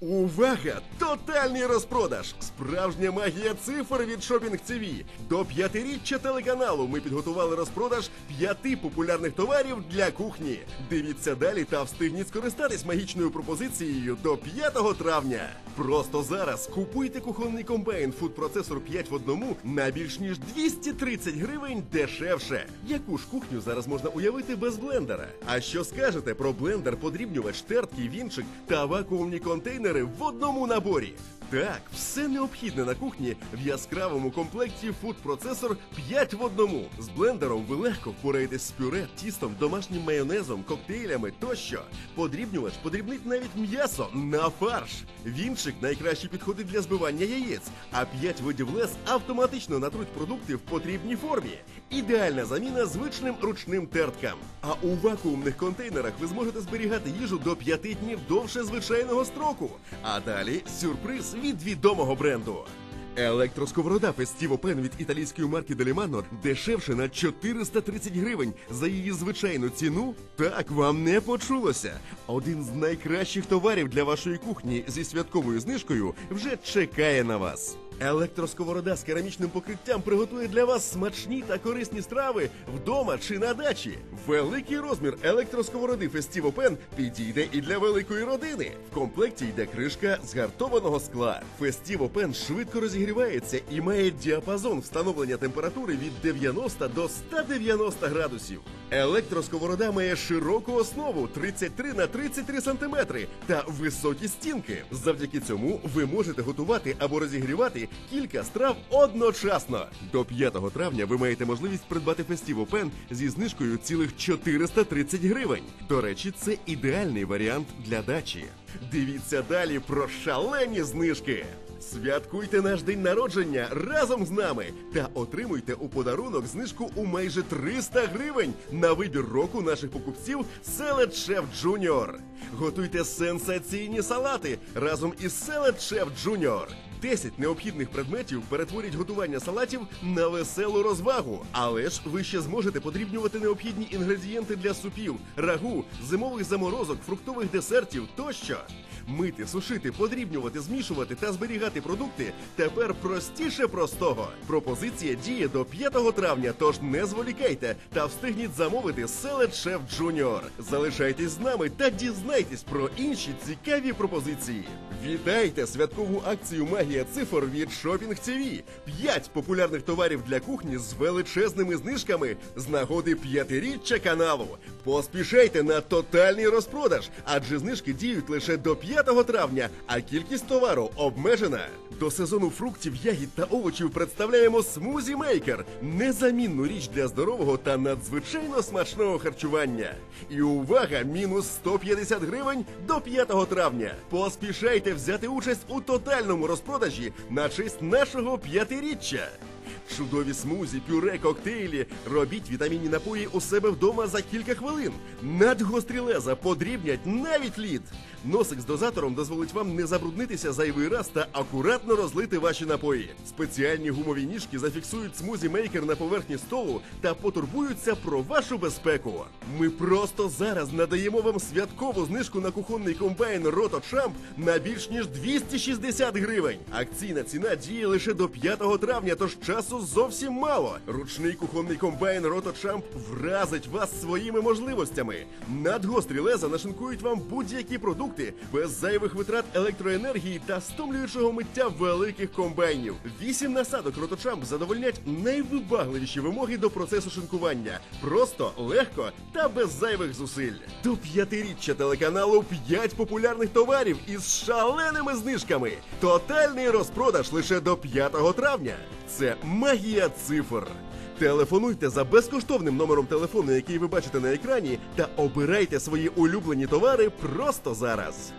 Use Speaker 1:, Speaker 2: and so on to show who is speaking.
Speaker 1: Увага! Тотальний розпродаж! Справжня магія цифр від Shopping TV. До п'ятиріччя телеканалу ми підготували розпродаж п'яти популярних товарів для кухні. Дивіться далі та встигніть скористатись магічною пропозицією до 5 травня. Просто зараз купуйте кухонний комбайн фудпроцесор 5 в одному на більш ніж 230 гривень дешевше. Яку ж кухню зараз можна уявити без блендера? А що скажете про блендер, подрібнювач, тертки, вінчик та вакуумні контейнери в одному наборі? Так, все необхідне на кухні в яскравому комплекті фуд-процесор 5 в одному. З блендером ви легко впораєтесь з пюре, тістом, домашнім майонезом, коктейлями тощо. Подрібнювач подрібнить навіть м'ясо на фарш. Вінчик найкраще підходить для збивання яєць, а 5 видів лез автоматично натруть продукти в потрібній формі. Ідеальна заміна звичним ручним терткам. А у вакуумних контейнерах ви зможете зберігати їжу до 5 днів довше звичайного строку. А далі сюрприз від відомого бренду. Електросковорода Festivo від італійської марки Delimano дешевше на 430 гривень за її звичайну ціну. Так вам не почулося. Один з найкращих товарів для вашої кухні зі святковою знижкою вже чекає на вас. Електросковорода з керамічним покриттям приготує для вас смачні та корисні страви вдома чи на дачі. Великий розмір електросковороди Festivo Pen підійде і для великої родини. В комплекті йде кришка з гартованого скла. Festivo Pen швидко розігрівається і має діапазон встановлення температури від 90 до 190 градусів. Електросковорода має широку основу 33 на 33 см та високі стінки. Завдяки цьому ви можете готувати або розігрівати кілька страв одночасно. До 5 травня ви маєте можливість придбати Festivo Pen зі знижкою цілих 430 гривень. До речі, це ідеальний варіант для дачі. Дивіться далі про шалені знижки. Святкуйте наш день народження разом з нами та отримуйте у подарунок знижку у майже 300 гривень на вибір року наших покупців Селед Шеф Джуніор. Готуйте сенсаційні салати разом із Селед Шеф Джуніор. 10 необхідних предметів перетворять готування салатів на веселу розвагу. Але ж ви ще зможете подрібнювати необхідні інгредієнти для супів, рагу, зимових заморозок, фруктових десертів тощо. Мити, сушити, подрібнювати, змішувати та зберігати продукти тепер простіше простого. Пропозиція діє до 5 травня, тож не зволікайте та встигніть замовити Селед Шеф Джуніор. Залишайтесь з нами та дізнайтесь про інші цікаві пропозиції. Вітайте святкову акцію Магія цифр від Shopping TV. П'ять популярних товарів для кухні з величезними знижками з нагоди п'ятиріччя каналу. Поспішайте на тотальний розпродаж, адже знижки діють лише до 5 травня, а кількість товару обмежена. До сезону фруктів, ягід та овочів представляємо смузі мейкер незамінну річ для здорового та надзвичайно смачного харчування. І увага! Мінус 150 гривень до 5 травня. Поспішайте взяти участь у тотальному розпродажі на честь нашого п'ятиріччя. Чудові смузі, пюре, коктейлі. Робіть вітамінні напої у себе вдома за кілька хвилин. Надгострі леза подрібнять навіть лід. Носик з дозатором дозволить вам не забруднитися зайвий раз та акуратно розлити ваші напої. Спеціальні гумові ніжки зафіксують смузі мейкер на поверхні столу та потурбуються про вашу безпеку. Ми просто зараз надаємо вам святкову знижку на кухонний комбайн Рото Champ на більш ніж 260 гривень. Акційна ціна діє лише до 5 травня, тож часу зовсім мало. Ручний кухонний комбайн Рото вразить вас своїми можливостями. Надгострі леза нашинкують вам будь-які продукти без зайвих витрат електроенергії та стомлюючого миття великих комбайнів. Вісім насадок Роточамп задовольнять найвибагливіші вимоги до процесу шинкування. Просто, легко та без зайвих зусиль. До п'ятиріччя телеканалу п'ять популярних товарів із шаленими знижками. Тотальний розпродаж лише до 5 травня. Це магія цифр. Телефонуйте за безкоштовним номером телефону, який ви бачите на екрані, та обирайте свої улюблені товари просто зараз.